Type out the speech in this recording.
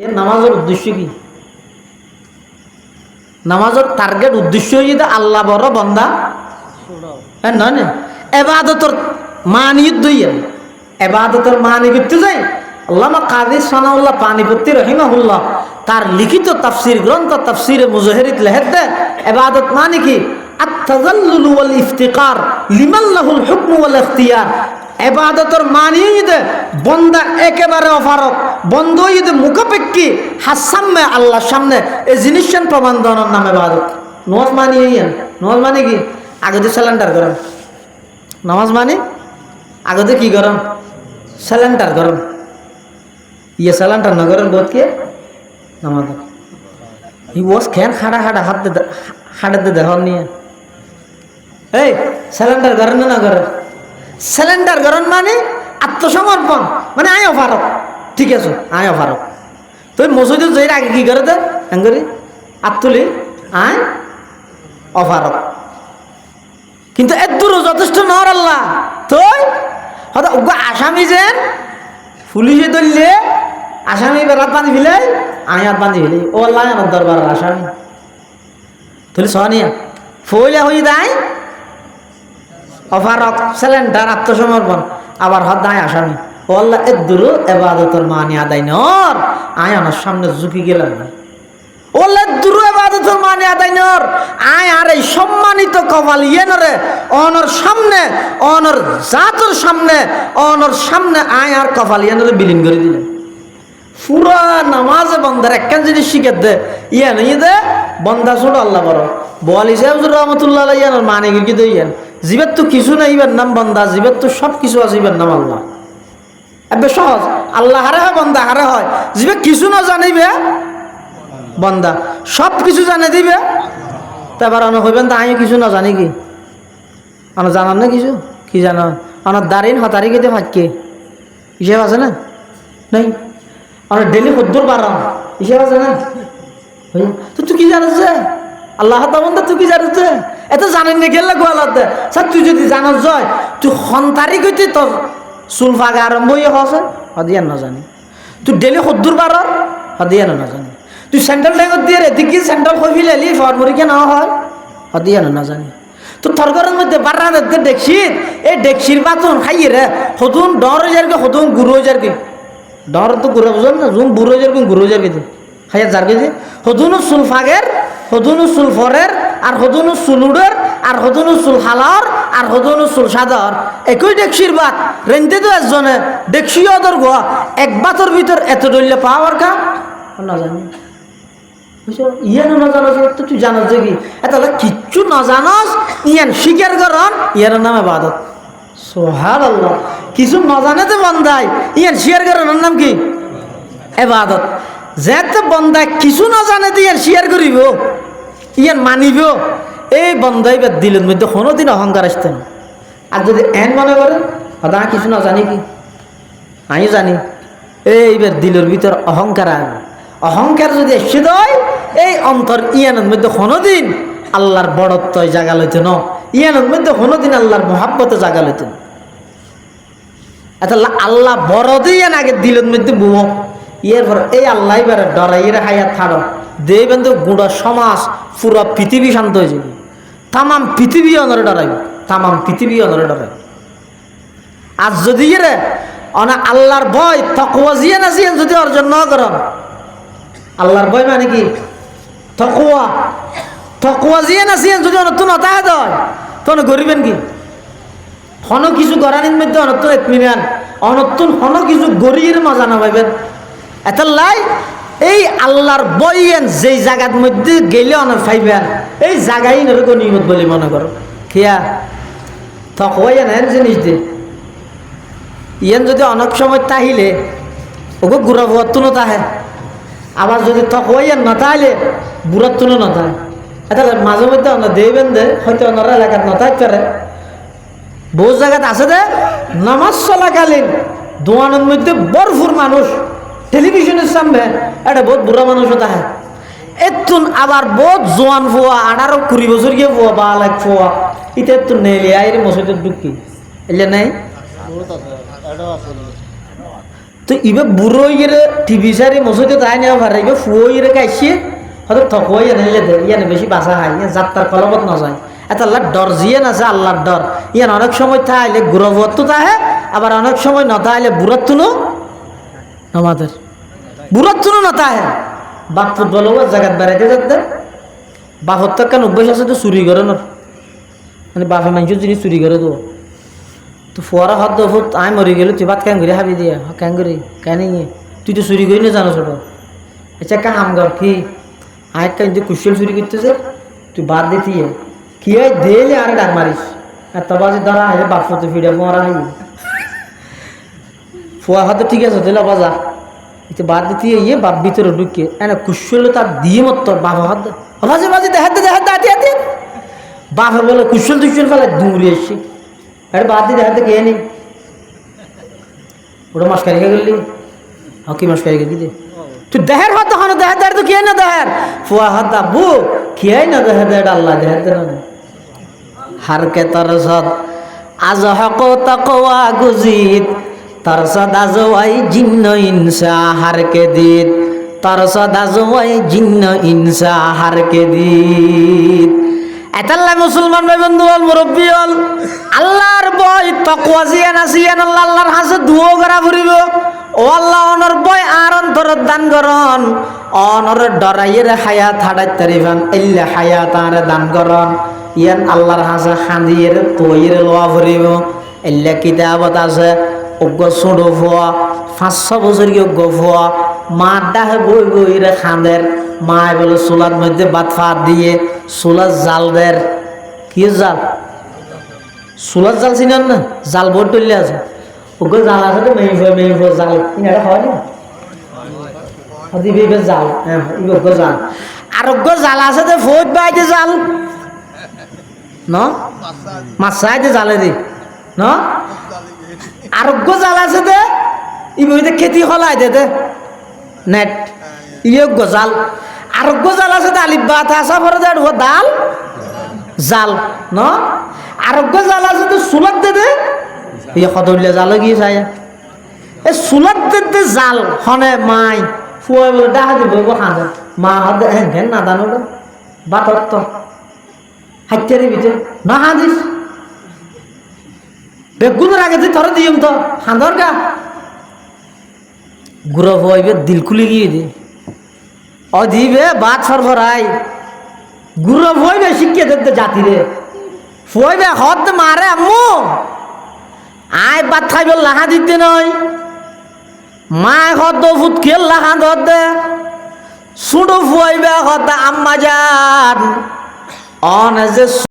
এর নামাজের উদ্দেশ্য কি? নামাজের টার্গেট উদ্দেশ্য যদি আল্লাহ বড় বন্দা। হ্যাঁ নয় না? এবাদতর মানি দইয়েন এবাদতর মানি করতে যাই। আল্লামা কাদির সানাউল্লাহ পানিপত্তি রহিমাহুল্লাহ তার লিখিত তাফসির গ্রন্থ, তাফসিরে মুজহিরিত লেহের দে এবাদত মানে কি? আত্তাজাল্লুল ওয়াল ইফতিকার লিমাল্লাহুল হুকম ওয়াল ইখতিয়ার এবাদতর যদি বন্দা একেবারে অফারক বন্ধ যদি মুখাপেক্ষি, হাসাম্মে আল্লাহর সামনে এই জিনিস প্রমাণ দেওয়ার নাম এবাদত। নজ মানিয়ে ইয়েন নজ মানে কি? আগে তো স্যালেন্ডার করেন নামাজ মানে? আগতে কি গরম? স্যালেন্ডার গরম। ইয়ে স্যালেন্ডার না করেন বোধ কে? নামাজ। ই ওস খেন হাড়া হাড়া হাত দে হাড়ে দে দেহন নিয়ে। এই স্যালেন্ডার করেন না করেন স্যালেন্ডার করেন মানে আত্মসমর্পণ। মানে আয় অফারক ঠিক আছে, আয় অফারক তুই মসজিদে যাই আগে কি করে দে এঙ্গরি আত্মলি আয় অফারক কিন্তু এর যথেষ্ট নর আল্লাহ। তুই হয়তো আসামি যেন পুলিশে ধরলে আসামি বেড়াত বান্ধি ফেলে হাত বান্ধি ফেলি। ও আল্লাহ আমার দরবার আসামি। তুলি সহনিয়া ফইলে হই দায় অফারক সিলেন্ডার আত্মসমর্পণ। আবার হদ দায় আসামি ও আল্লাহ এর দূরও এবাদতর মানি আদায় নর। আয় আমার সামনে ঝুঁকি গেলাম না দূর ইয়ে ইয়ে ইয়ে বন্দা ছোট আল্লাহ বড়। বল হিসাব রহমতুল্লাহ ইয়ানোর মানে কি দে ইয়ান জীবের তো কিছু নাই ইবার নাম বন্দা জীবের তো সব কিছু আছে, ইবার নাম আল্লাহ। এবার সহজ। আল্লাহ হারে হয়, বন্দা হারে হয়। জীবে কিছু না জানিবে, বন্দা। সব কিছু জানে দিবে। তারপর অনেক হইবেন, তা আমি কিছু না জানি কি? আমার জানার না কিছু? কি জানো আমার দাঁড়িন হতারি কেটে ফাঁকে হিসেব আছে না? নেই? আমার ডেলি সদ্দুর বাড়াম হিসেব আছে না? তো তুই কি জানিস যে? আল্লাহ বন্ধা তুই কি জানিস যে এত জানেন না, গেলে গোয়ালাতে স্যার, তুই যদি জানাস জয়, তুই সন্তারি কইতে তোর চুল ফাগা আরম্ভ হয়ে হসে হদিয়ান না জানি তুই ডেলি সদ্দুর বাড়ার হদিয়ান না জানি তুই সেন্ট্রাল ট্যাঙ্কত দিয়ে রে তুই কি সেন্ট্রাল কই ফিলালি ফরমরিকে না হয় হদিয়ান না জানি তো থরগরের মধ্যে বাড়া দেখতে ডেকছির এই ডেকছির বাতন খাইয়ে রে হতুন ডর যারকে হতুন গুরু যারকে ডর তো গুরু বুঝল না জুম বুড়ো যারকে গুরু যারকে যে খাইয়া যারকে যে হতুনু সুলফাগের হতুনু সুলফরের আর হতুনু সুলুডের আর হতুনু সুল হালার, আর হতুনু সুল সাদর। একই ডেকছির বাত রেন্তে তো একজনে ডেকছি ওদের গোয়া, এক বাতর ভিতর এত ডলে পাওয়ার কাম না জানি। ইয়ানো না তো তুই জানাস যে কি এটা কিচ্ছু না জানাস, ইয়ান স্বীকার করন ইয়ার নামে বাদত সোহার আল্লাহ কিছু না জানে তো বন্দাই ইয়ান স্বীকার করার নাম কি? এবাদত যেতে বন্দায় কিছু না জানে ইয়ান স্বীকার করিব ইয়ান মানিব। এই বন্দাই বা দিলের মধ্যে কোনোদিন অহংকার আসতে না আর যদি এন মনে করে হয়তো আমি কিছু না জানি কি? আমি জানি। এইবার দিলের ভিতর অহংকার আসবে অহংকার যদি এসে দেয় এই অন্তর ইয়ানের মধ্যে কোনোদিন আল্লাহর বড়ত্বয় জাগা লইতে ন। ইয়ানের মধ্যে কোনোদিন আল্লাহর মহাব্বতে জাগা লইতে না আল্লাহ বড় দিয়ে আগে দিলের মধ্যে বুমো ইয়ের পর এই আল্লাহ এবারে ডরাই এর হাইয়া থাড়ো দেবেন তো গুঁড়া সমাজ, পুরো পৃথিবী শান্ত হয়ে যাবে। তামাম পৃথিবী অনরে ডরাইব, তামাম পৃথিবী অনরে ডরাইব। আর যদি রে অনা আল্লাহর ভয় তকুয়া জিয়ে না জিয়ে যদি অর্জন না করেন, আল্লাহর ভয় মানে কি? তকুয়া তকুয়া জিয়ে না জিয়ে যদি অনতুন অতাহে দেয় তখন গরিবেন কি? হন কিছু গরানির মধ্যে অনতুন এতমিনান অনতুন হন কিছু গরিয়ের মজা না পাইবেন। এত লাই এই আল্লাহর বইয়েন যেই জায়গার মধ্যে গেলে অনেক পাইবেন এই জায়গায় নরক নিয়মত বলে মনে করো। খেয়া তকুয়াই না জিনিস দিয়ে ইয়েন যদি অনেক সময় তাহিলে ওকে গুড়া বুয়ার তুনো তাহে। আবার যদি তকওয়াইয়ান না তাহলে বুড়ার তুনো না তাহে। এটা মাঝে মধ্যে আমরা দেবেন দে, হয়তো ওনারা এলাকার না থাকতে পারে। বহু জায়গাত আছে দে, নামাজ চলাকালীন, দোয়ানের মধ্যে বরফুর মানুষ। টেলিভিশনের সামনে এটা বহুত বুড়া মানুষও তাহে এতুন আবার বহুত জোয়ান ফুয়া আঠারো কুড়ি বছর গিয়ে ফুয়া বা লাখ ফুয়া। ইতে এতুন নেই আইরে মসজিদের ঢুকি এলে নাই? তো ইবে বুড়ো ইয়ে টিভি সারি মসজিদে তাই নেওয়া পারে ইবে ফুয়ো ইয়ে গাইছে হয়তো থকো ইয়ে নিলে ইয়ানে বেশি বাসা হয় ইয়ে যাত্রার কলবত না যায় এত আল্লাহ ডর জিয়ে না আল্লাহর ডর ইয়ান অনেক সময় থাইলে গুরবত্ব তাহে আবার অনেক সময় ন তাইলে বুড়ত্ব নো আমাদের বুড়ত্ব না তাহে। বাপ ফুটবল জায়গাত বেড়াইতে যাতে বাপর তো কেন অভ্যাস আছে তো, চুরি করে না মানে বাপে মানুষের জিনিস চুরি করে তো তো ফুয়ারা হাত দো ফুট আই মরি গেল, তুই ভাত কেন করে হাবি দিয়ে। কেন করে কেন তুই তো চুরি করি না জানো ছোট আচ্ছা কাম কর কি? আয় কেন তুই কুশল চুরি করতেছে তুই বাদ দিতি কি হয় দেলে আর ডাক মারিস আর তবাজি ধরা আয় বাপ তো ফিরে মরা হাই ফুয়া হাতে ঠিক আছে দিলা বাজা বাদ দিতে ইয়ে বাপ ভিতরে ঢুকে, এনে কুশল তার দিয়ে মত বাবা হাত বাজে বাজে দেখাতে দেখাতে হাতে হাতে বাপে বলে কুশল টুশল ফেলে দূরে এসে। আরে বাদ দিয়ে দেখাতে কে নেই ওটা মাসকারি খেয়ে গেলি হকি মাসকারি খেয়ে দিতে তুই দেহের হাত দেখানো, দেহের তো কে না দেহের? ফুয়া হাত আব্বু কে না দেহের দেহের আল্লাহ দেহের দেহ হারকে তরসদ আজ হক তকওয়া গুজিত তরসদ আজওয়াই জিন্ন ইনসা হারকে দিত। তরসদ আজওয়াই জিন্ন ইনসা হারকে দিত। এতাল্লা মুসলমান ভাই বন্ধু হল মুরব্বী হল আল্লাহর বয় তকওয়া জিয়ান আসিয়ান আল্লাহ, আল্লাহর হাসে দুও করা ফুরিব। ও আল্লাহ, অনর বয় আর অন্তর দান করন। অনর ডরাইয়ের হায়াত হাডাই তারিফান এল্লে হায়াত আর দান করন। ইয়ান আল্লাহর হাসে হাঁদিয়ের তৈর লোয়া ফুরিব। এল্লে কিতাবত আছে অজ্ঞ ছোটো ফুয়া পাঁচশো কি অজ্ঞ ফুয়া মা ডাহে বই বই রে খাঁদের মায় বলে চুলার মধ্যে বাত ফাত দিয়ে চুলার জাল দের কি জাল? চুলার জাল চিনেন না জাল বোর্ড তুললে আছে। ওগুলো জাল আছে তো মেয়ে ফয়ে জাল। ইনারা খাওয়া নি? দিবি জাল। হ্যাঁ জাল। আর ওগো জাল আছে তো ফৌজ বাইতে জাল। ন? মাছাইতে জালে দি ন? আরোগ্য জাল আছে দে। ইবইতে খেতি হলাই দে দে। নেট ইয়োগ্য জাল আরোগ্য জাল আছে দে আলিফ বাত আসা পরে দে দাল জাল, ন? আরোগ্য জাল আছে তো সুলত দে দে। ইয়ে জাল গিয়ে চাই এ সুলত দে দে জাল, হনে মাই। ফুয়াই বলে ডাহা দিব হাঁদে মা হাত হ্যাঁ ঘেন না দানো বাতর তো। হাইতারি ভিতরে। না হাঁদিস বেগুনের আগে তুই ধরে দিম তো হাঁদর গা। গুড়ো হইবে দিল খুলি গিয়ে দি। ও দিবে বাদ সরবরাই গুড়ো হইবে শিখিয়ে দেবে জাতিরে ফুয়াইবে হদ মারে আম্মু। আয় বাদ খাইবে লাহা দিতে নয়। মায় হদ ফুট খেল লাহা ধর দে। সুডো ফুয়াইবে হদ আম্মা যান অন যে